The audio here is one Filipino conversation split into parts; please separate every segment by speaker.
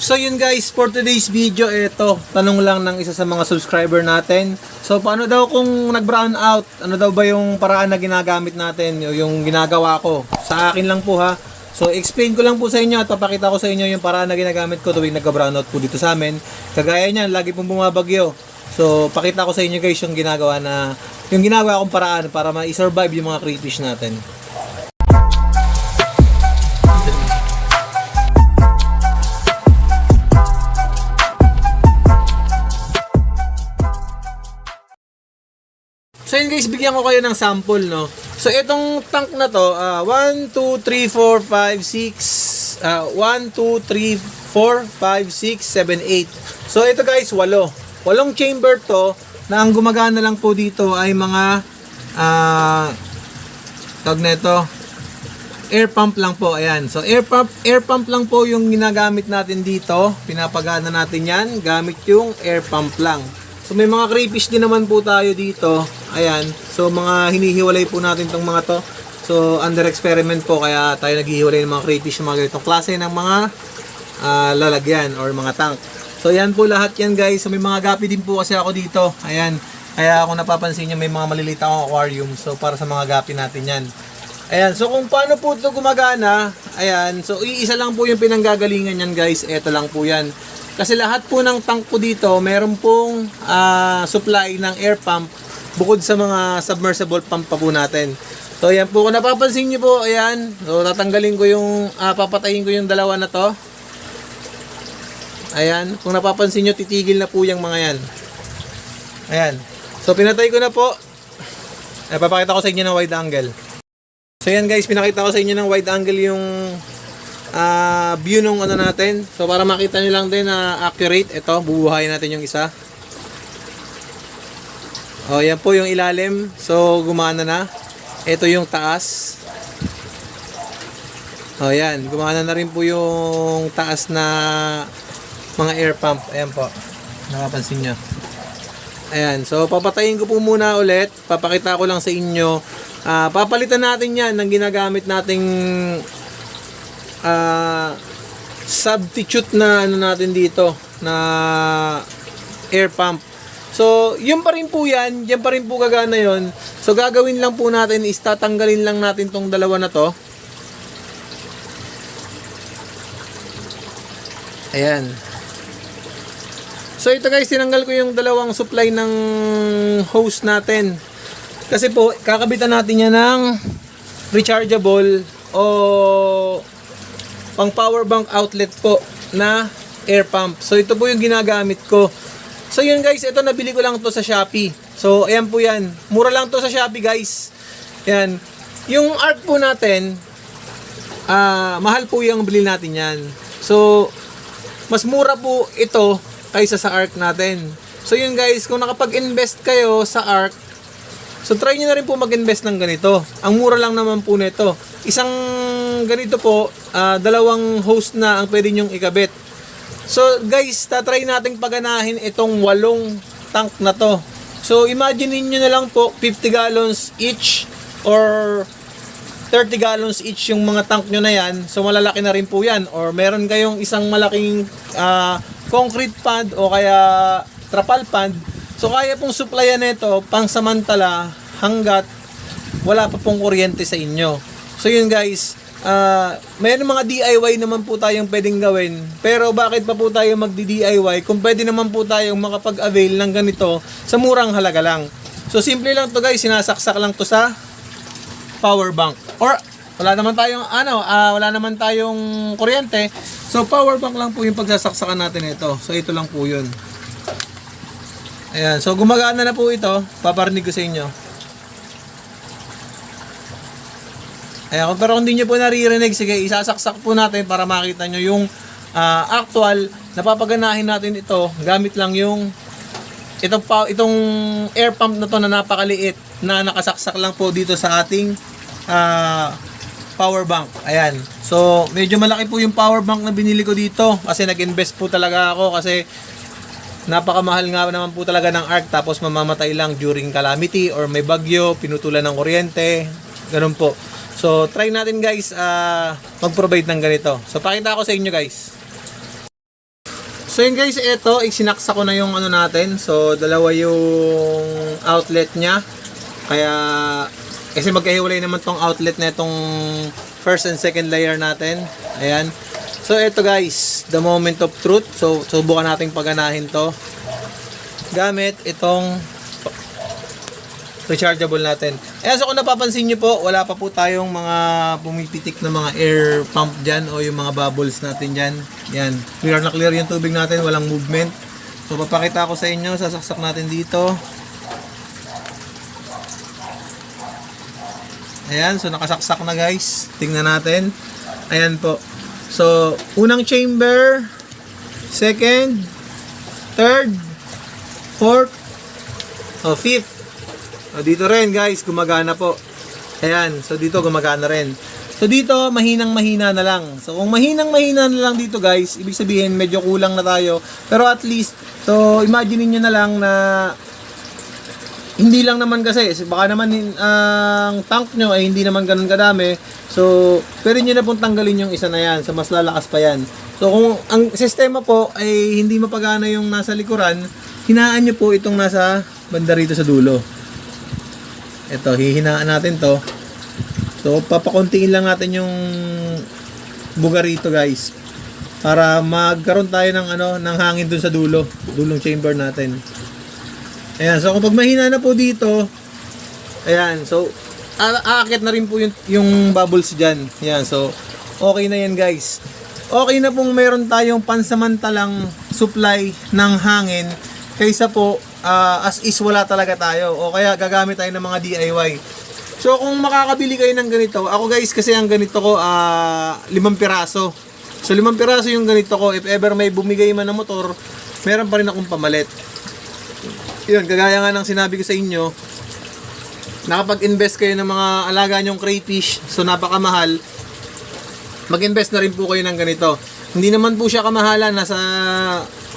Speaker 1: So yun guys, for today's video, ito, tanong lang ng isa sa mga subscriber natin. So paano daw kung nag-brown out? Ano daw ba yung paraan na ginagamit natin, yung ginagawa ko? Sa akin lang po ha. So explain ko lang po sa inyo at papakita ko sa inyo yung paraan na ginagamit ko tuwing nag-brown out po dito sa amin. Kagaya niyan, lagi pong bumabagyo. So pakita ko sa inyo guys yung ginagawa na yung ginagawa kong paraan para ma-survive yung mga crayfish natin. So yun guys, bigyan ko kayo ng sample, no? So itong tank na to, ah, 1, 2, 3, 4, 5, 6, ah, 1, 2, 3, 4, 5, 6, 7, 8. So ito guys, walo. Walong chamber to, na ang gumagana lang po dito ay mga, ah, tawag na ito, air pump lang po, ayan. So air pump, air pump lang po yung ginagamit natin dito. Pinapagana natin yan, gamit yung air pump lang. So may mga crayfish din naman po tayo dito. Ayan. So mga hinihiwalay po natin tong mga to. So under experiment po kaya tayo naghihiwalay ng mga crayfish ng mga ganitong klase ng mga ah, lalagyan or mga tank. So yan po lahat yan guys. So may mga gapi din po kasi ako dito. Ayan. Kaya kung napapansin nyo may mga maliliit akong aquarium. So para sa mga gapi natin yan. Ayan, so kung paano po ito gumagana, ayan, so iisa lang po yung pinanggagalingan yan guys, eto lang po yan. Kasi lahat po ng tank po dito, meron pong ah, supply ng air pump bukod sa mga submersible pump pa po natin. So ayan po, kung napapansin nyo po, ayan, so tatanggalin ko yung, ah, papatayin ko yung dalawa na to. Ayan, kung napapansin nyo, titigil na po yung mga yan. Ayan, so pinatay ko na po. Ay, papakita ko sa inyo ng wide angle. So yan guys, pinakita ko sa inyo ng wide angle yung ah, view nung ano natin. So para makita nyo lang din na accurate, ito, bubuhayin natin yung isa. Oh, yan po yung ilalim. So gumana na. Ito yung taas. Oh, yan. Gumana na rin po yung taas na mga air pump. Ayan po. Nakapansin nyo. Ayan. So, papatayin ko po muna ulit. Papakita ko lang sa inyo. Ah, papalitan natin yan ng ginagamit nating ah, substitute na ano natin dito na air pump. So, yun pa rin po yan. Yan pa rin po gagana yon. So, gagawin lang po natin is tatanggalin lang natin tong dalawa na to. Ayan. So ito guys, tinanggal ko yung dalawang supply ng hose natin. Kasi po, kakabitan natin yan ng rechargeable o pang power bank outlet po na air pump. So ito po yung ginagamit ko. So yun guys, ito nabili ko lang to sa Shopee. So ayan po yan. Mura lang to sa Shopee guys. Yan. Yung arc po natin, ah mahal po yung bili natin yan. So, mas mura po ito kaysa sa ARC natin. So yun guys, kung nakapag-invest kayo sa ARC, so try nyo na rin po mag-invest ng ganito. Ang mura lang naman po nito. Isang ganito po, ah, dalawang host na ang pwede nyong ikabit. So guys, tatry nating paganahin itong walong tank na to. So imagine niyo na lang po 50 gallons each or 30 gallons each yung mga tank nyo na yan. So malalaki na rin po yan. Or meron kayong isang malaking ah, concrete pond o kaya trapal pond. So kaya pong supplyan nito pang samantala hanggat wala pa pong kuryente sa inyo. So yun guys, ah mayroon mga DIY naman po tayong pwedeng gawin. Pero bakit pa po tayo magdi-DIY kung pwede naman po tayong makapag-avail ng ganito sa murang halaga lang. So simple lang to guys, sinasaksak lang to sa power bank. Or wala naman tayong ano, ah, wala naman tayong kuryente. So power bank lang po yung pagsasaksakan natin ito. So ito lang po 'yun. Ayan, so gumagana na po ito. Paparinig ko sa inyo. Ayan, pero kung hindi nyo po naririnig, sige, isasaksak po natin para makita nyo yung ah, actual, napapaganahin natin ito gamit lang yung itong, pa, itong air pump na to na napakaliit na nakasaksak lang po dito sa ating ah, power bank. Ayan. So, medyo malaki po yung power bank na binili ko dito kasi nag-invest po talaga ako kasi napakamahal nga naman po talaga ng ARC tapos mamamatay lang during calamity or may bagyo, pinutulan ng kuryente, ganun po. So, try natin guys ah, mag-provide ng ganito. So, pakita ko sa inyo guys. So yun guys, ito, isinaksa ko na yung ano natin. So, dalawa yung outlet niya. Kaya, kasi magkahiwalay naman tong outlet na itong first and second layer natin. Ayan. So, ito guys, the moment of truth. So, subukan nating paganahin to. Gamit itong rechargeable natin. Ayan, so kung napapansin nyo po, wala pa po tayong mga pumipitik na mga air pump dyan o yung mga bubbles natin dyan. Yan, clear na clear yung tubig natin, walang movement. So papakita ko sa inyo, sasaksak natin dito. Ayan, so nakasaksak na guys. Tingnan natin. Ayan po. So, unang chamber, second, third, fourth, o fifth. O, dito rin guys, gumagana po. Ayan, so dito gumagana rin. So dito, mahinang mahina na lang. So kung mahinang mahina na lang dito guys, ibig sabihin medyo kulang na tayo. Pero at least, so imagine niyo na lang na hindi lang naman kasi, baka naman ang tank nyo ay hindi naman ganun kadami. So, pwede nyo na pong tanggalin yung isa na yan. So, mas lalakas pa yan. So, kung ang sistema po ay hindi mapagana yung nasa likuran, hinaan nyo po itong nasa banda rito sa dulo. Ito, hihinaan natin to. So, papakuntiin lang natin yung buga rito guys. Para magkaroon tayo ng ano, ng hangin dun sa dulo, dulong chamber natin. Ayan, so kapag mahina na po dito, ayan, so aakit na rin po yung, yung bubbles dyan. Ayan, so okay na yan guys. Okay na pong meron tayong pansamantalang supply ng hangin kaysa po ah, as is wala talaga tayo o kaya gagamit tayo ng mga DIY. So kung makakabili kayo ng ganito, ako guys kasi ang ganito ko ah limang piraso. So limang piraso yung ganito ko, if ever may bumigay man ng motor, meron pa rin akong pamalit yun, kagaya nga ng sinabi ko sa inyo, nakapag-invest kayo ng mga alaga nyong crayfish, so napakamahal, mag-invest na rin po kayo ng ganito. Hindi naman po siya kamahalan, nasa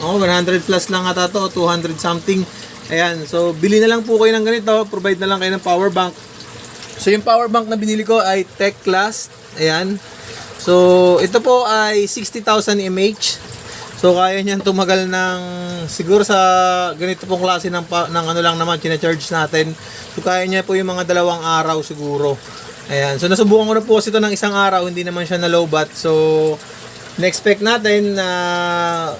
Speaker 1: oh, 100 plus lang ata to, 200 something. Ayan, so bili na lang po kayo ng ganito, provide na lang kayo ng power bank. So yung power bank na binili ko ay Tech Class. Ayan. So ito po ay 60,000 mAh. So kaya niyan tumagal ng siguro sa ganito pong klase ng, ng ano lang naman china-charge natin. So kaya niya po yung mga dalawang araw siguro. Ayan. So nasubukan ko na po kasi ito ng isang araw, hindi naman siya na low bat. So na-expect natin na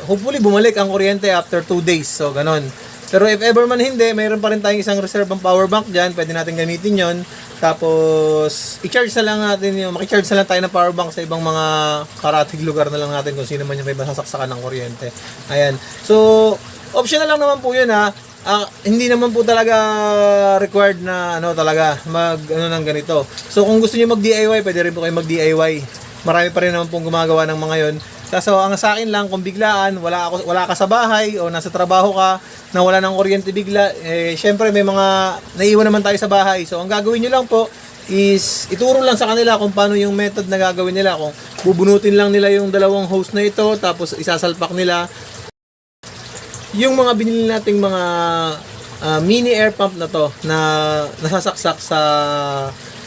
Speaker 1: hopefully bumalik ang kuryente after 2 days. So ganon. Pero if ever man hindi, mayroon pa rin tayong isang reserve ng power bank dyan. Pwede natin gamitin yon Tapos, i-charge na lang natin yung, makicharge na lang tayo ng power bank sa ibang mga karatig lugar na lang natin kung sino man yung may masasaksakan ng kuryente. Ayan. So, optional lang naman po yun ha. Ah, hindi naman po talaga required na ano talaga mag ano ng ganito. So kung gusto niyo mag DIY, pwede rin po kayo mag DIY. Marami pa rin naman pong gumagawa ng mga 'yon. Kaso ang sa akin lang kung biglaan, wala ako wala ka sa bahay o nasa trabaho ka, na wala ng kuryente bigla, eh syempre may mga naiwan naman tayo sa bahay. So ang gagawin niyo lang po is ituro lang sa kanila kung paano yung method na gagawin nila. Kung bubunutin lang nila yung dalawang hose na ito, tapos isasalpak nila yung mga binili nating mga ah, mini air pump na to na nasasaksak sa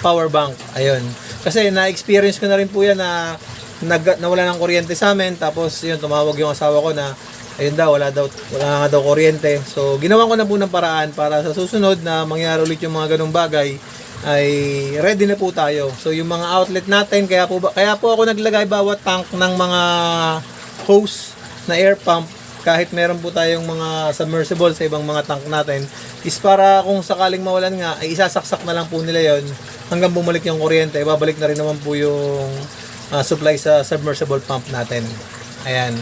Speaker 1: power bank. Ayun. Kasi na-experience ko na rin po yan na nag, nawala ng kuryente sa amin tapos yun tumawag yung asawa ko na ayun daw wala daw wala nga daw kuryente. So ginawa ko na po ng paraan para sa susunod na mangyari ulit yung mga ganung bagay ay ready na po tayo. So yung mga outlet natin kaya po kaya po ako naglagay bawat tank ng mga hose na air pump kahit meron po tayong mga submersible sa ibang mga tank natin is para kung sakaling mawalan nga ay isasaksak na lang po nila yon hanggang bumalik yung kuryente babalik na rin naman po yung ah, supply sa submersible pump natin. Ayan.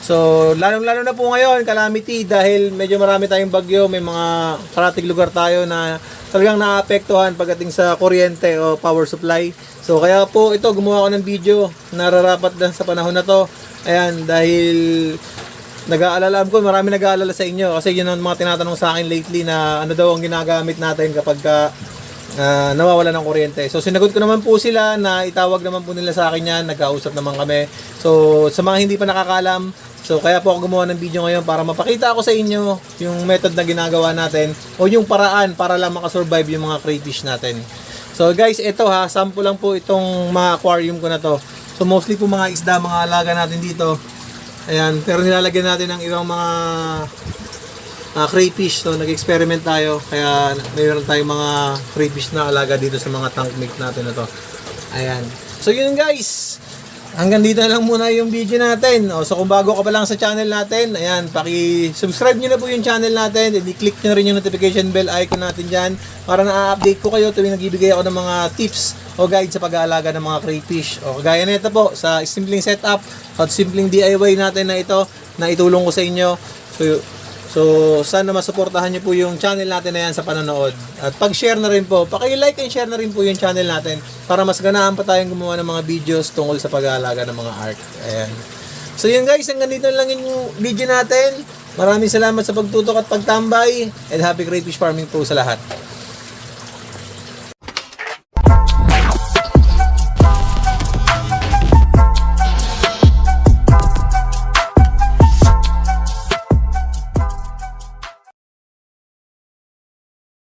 Speaker 1: So lalong lalo na po ngayon calamity dahil medyo marami tayong bagyo may mga karatig lugar tayo na talagang naapektuhan pagdating sa kuryente o power supply. So kaya po ito gumawa ko ng video nararapat na sa panahon na to. Ayan dahil nag-aalala ko, marami nag-aalala sa inyo. Kasi yun ang mga tinatanong sa akin lately na ano daw ang ginagamit natin kapag ka, ah, nawawala ng kuryente. So sinagot ko naman po sila na itawag naman po nila sa akin yan, nagkausap naman kami. So sa mga hindi pa nakakalam, so kaya po ako gumawa ng video ngayon para mapakita ko sa inyo yung method na ginagawa natin o yung paraan para lang makasurvive yung mga crayfish natin. So guys, ito ha, sample lang po itong mga aquarium ko na to. So mostly po mga isda, mga alaga natin dito. Ayan, pero nilalagyan natin ng ibang mga uh, crayfish. So, nag-experiment tayo. Kaya mayroon tayong mga crayfish na alaga dito sa mga tank mix natin na to. Ayan. So, yun guys. Hanggang dito na lang muna yung video natin. O, so, kung bago ka pa lang sa channel natin, ayan, paki-subscribe nyo na po yung channel natin. And i-click nyo rin yung notification bell icon natin dyan para na-update ko kayo tuwing nagbibigay ako ng mga tips o guide sa pag-aalaga ng mga crayfish. O, gaya nito po, sa simpleng setup at simpleng DIY natin na ito na itulong ko sa inyo. So, So, sana masuportahan niyo po yung channel natin na yan sa panonood. At pag-share na rin po, paki-like and share na rin po yung channel natin para mas ganaan pa tayong gumawa ng mga videos tungkol sa pag-aalaga ng mga art. Ayan. So yun guys, hanggang dito lang yung video natin. Maraming salamat sa pagtutok at pagtambay and happy crayfish farming po sa lahat.